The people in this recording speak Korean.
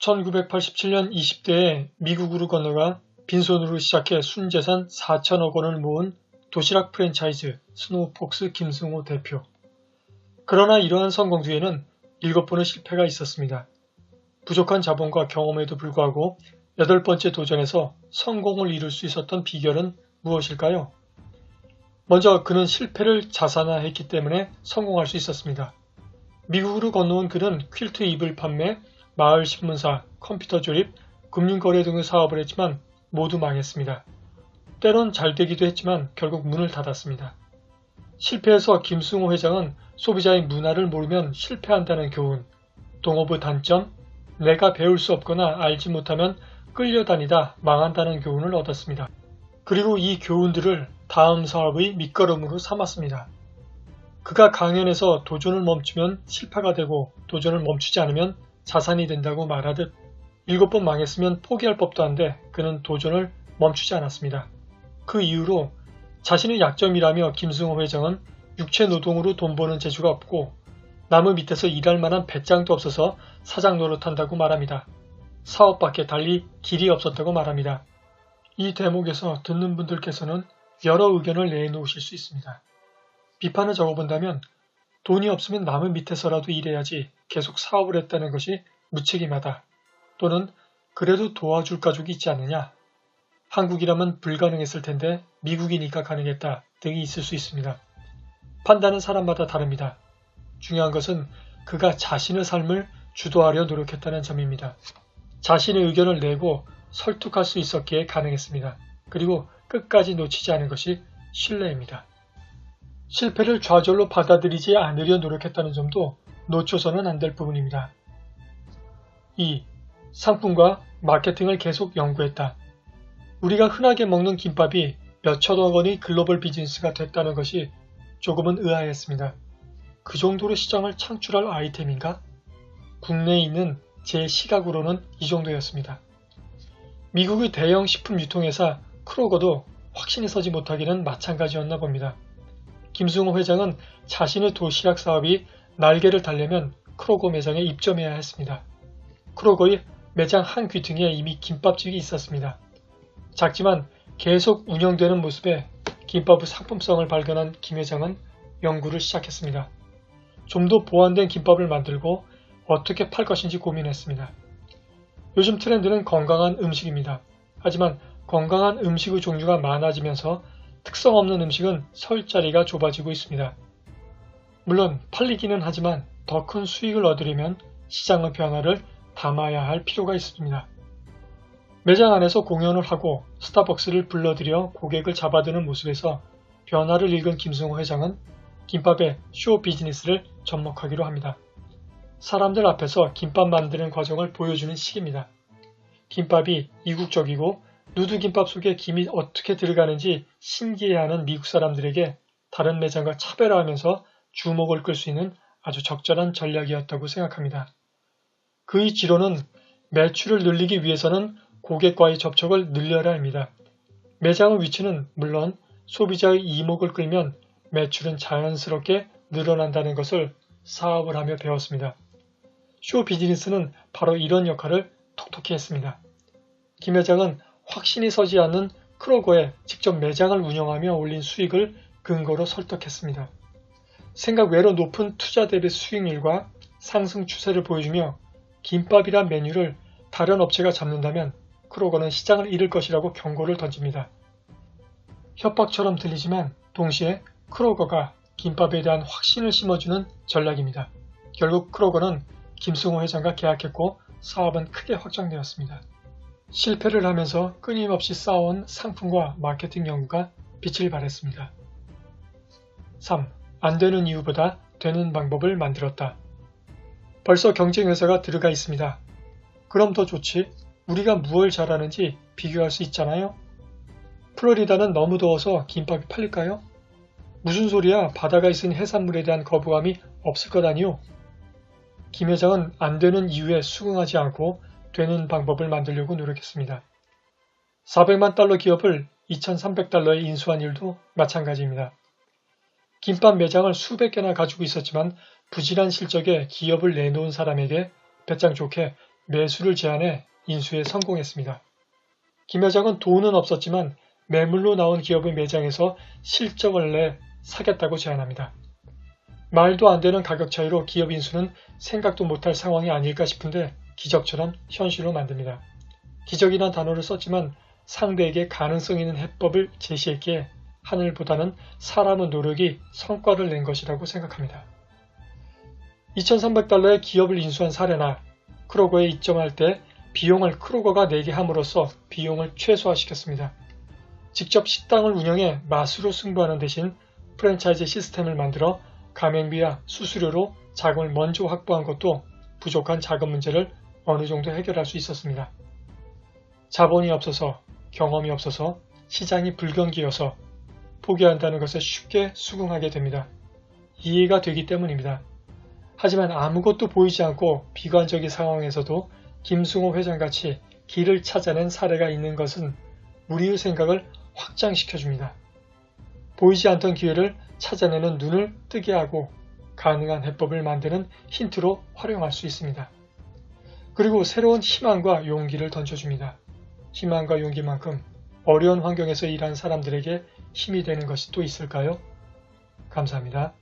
1987년 20대에 미국으로 건너가 빈손으로 시작해 순재산 4천억 원을 모은 도시락 프랜차이즈 스노우폭스 김승호 대표. 그러나 이러한 성공 뒤에는 7번의 실패가 있었습니다. 부족한 자본과 경험에도 불구하고 여덟 번째 도전에서 성공을 이룰 수 있었던 비결은 무엇일까요? 먼저 그는 실패를 자산화했기 때문에 성공할 수 있었습니다. 미국으로 건너온 그는 퀼트 이불 판매, 마을 신문사, 컴퓨터 조립, 금융거래 등의 사업을 했지만 모두 망했습니다. 때론 잘 되기도 했지만 결국 문을 닫았습니다. 실패해서 김승호 회장은 소비자의 문화를 모르면 실패한다는 교훈, 동업의 단점, 내가 배울 수 없거나 알지 못하면 끌려다니다 망한다는 교훈을 얻었습니다. 그리고 이 교훈들을 다음 사업의 밑거름으로 삼았습니다. 그가 강연에서 도전을 멈추면 실패가 되고 도전을 멈추지 않으면 자산이 된다고 말하듯 일곱 번 망했으면 포기할 법도 한데 그는 도전을 멈추지 않았습니다. 그 이후로 자신의 약점이라며 김승호 회장은 육체 노동으로 돈 버는 재주가 없고 남의 밑에서 일할 만한 배짱도 없어서 사장 노릇한다고 말합니다. 사업밖에 달리 길이 없었다고 말합니다. 이 대목에서 듣는 분들께서는 여러 의견을 내놓으실 수 있습니다. 비판을 적어본다면 돈이 없으면 남의 밑에서라도 일해야지 계속 사업을 했다는 것이 무책임하다. 또는 그래도 도와줄 가족이 있지 않느냐. 한국이라면 불가능했을 텐데 미국이니까 가능했다 등이 있을 수 있습니다. 판단은 사람마다 다릅니다. 중요한 것은 그가 자신의 삶을 주도하려 노력했다는 점입니다. 자신의 의견을 내고 설득할 수 있었기에 가능했습니다. 그리고 끝까지 놓치지 않은 것이 신뢰입니다. 실패를 좌절로 받아들이지 않으려 노력했다는 점도 놓쳐서는 안 될 부분입니다. 2. 상품과 마케팅을 계속 연구했다. 우리가 흔하게 먹는 김밥이 몇천억 원의 글로벌 비즈니스가 됐다는 것이 조금은 의아했습니다. 그 정도로 시장을 창출할 아이템인가? 국내에 있는 제 시각으로는 이 정도였습니다. 미국의 대형 식품 유통회사 크로거도 확신이 서지 못하기는 마찬가지였나 봅니다. 김승호 회장은 자신의 도시락 사업이 날개를 달려면 크로거 매장에 입점해야 했습니다. 크로거의 매장 한 귀퉁이에 이미 김밥집이 있었습니다. 작지만 계속 운영되는 모습에 김밥의 상품성을 발견한 김 회장은 연구를 시작했습니다. 좀 더 보완된 김밥을 만들고 어떻게 팔 것인지 고민했습니다. 요즘 트렌드는 건강한 음식입니다. 하지만 건강한 음식의 종류가 많아지면서 특성 없는 음식은 설 자리가 좁아지고 있습니다. 물론 팔리기는 하지만 더 큰 수익을 얻으려면 시장의 변화를 담아야 할 필요가 있습니다. 매장 안에서 공연을 하고 스타벅스를 불러들여 고객을 잡아드는 모습에서 변화를 읽은 김승호 회장은 김밥의 쇼 비즈니스를 접목하기로 합니다. 사람들 앞에서 김밥 만드는 과정을 보여주는 시기입니다. 김밥이 이국적이고 누드김밥 속에 김이 어떻게 들어가는지 신기해하는 미국 사람들에게 다른 매장과 차별화하면서 주목을 끌 수 있는 아주 적절한 전략이었다고 생각합니다. 그의 지론은 매출을 늘리기 위해서는 고객과의 접촉을 늘려야 합니다. 매장의 위치는 물론 소비자의 이목을 끌면 매출은 자연스럽게 늘어난다는 것을 사업을 하며 배웠습니다. 쇼 비즈니스는 바로 이런 역할을 톡톡히 했습니다. 김 회장은 확신이 서지 않는 크로거에 직접 매장을 운영하며 올린 수익을 근거로 설득했습니다. 생각 외로 높은 투자 대비 수익률과 상승 추세를 보여주며 김밥이란 메뉴를 다른 업체가 잡는다면 크로거는 시장을 잃을 것이라고 경고를 던집니다. 협박처럼 들리지만 동시에 크로거가 김밥에 대한 확신을 심어주는 전략입니다. 결국 크로거는 김승호 회장과 계약했고 사업은 크게 확장되었습니다. 실패를 하면서 끊임없이 쌓아온 상품과 마케팅 연구가 빛을 발했습니다. 3. 안 되는 이유보다 되는 방법을 만들었다. 벌써 경쟁회사가 들어가 있습니다. 그럼 더 좋지. 우리가 무엇을 잘하는지 비교할 수 있잖아요. 플로리다는 너무 더워서 김밥이 팔릴까요? 무슨 소리야 바다가 있으니 해산물에 대한 거부감이 없을 것 아니오. 김 회장은 안 되는 이유에 수긍하지 않고 되는 방법을 만들려고 노력했습니다. 400만 달러 기업을 2,300달러에 인수한 일도 마찬가지입니다. 김밥 매장을 수백 개나 가지고 있었지만 부진한 실적에 기업을 내놓은 사람에게 배짱 좋게 매수를 제안해 인수에 성공했습니다. 김 회장은 돈은 없었지만 매물로 나온 기업의 매장에서 실적을 내 사겠다고 제안합니다. 말도 안 되는 가격 차이로 기업 인수는 생각도 못할 상황이 아닐까 싶은데 기적처럼 현실로 만듭니다. 기적이란 단어를 썼지만 상대에게 가능성 있는 해법을 제시했기에 하늘보다는 사람의 노력이 성과를 낸 것이라고 생각합니다. 2300달러의 기업을 인수한 사례나 크로거에 입점할 때 비용을 크로거가 내게 함으로써 비용을 최소화시켰습니다. 직접 식당을 운영해 맛으로 승부하는 대신 프랜차이즈 시스템을 만들어 가맹비와 수수료로 자금을 먼저 확보한 것도 부족한 자금 문제를 어느 정도 해결할 수 있었습니다. 자본이 없어서 경험이 없어서 시장이 불경기여서 포기한다는 것에 쉽게 수긍하게 됩니다. 이해가 되기 때문입니다. 하지만 아무것도 보이지 않고 비관적인 상황에서도 김승호 회장같이 길을 찾아낸 사례가 있는 것은 우리의 생각을 확장시켜줍니다. 보이지 않던 기회를 찾아내는 눈을 뜨게 하고 가능한 해법을 만드는 힌트로 활용할 수 있습니다. 그리고 새로운 희망과 용기를 던져줍니다. 희망과 용기만큼 어려운 환경에서 일한 사람들에게 힘이 되는 것이 또 있을까요? 감사합니다.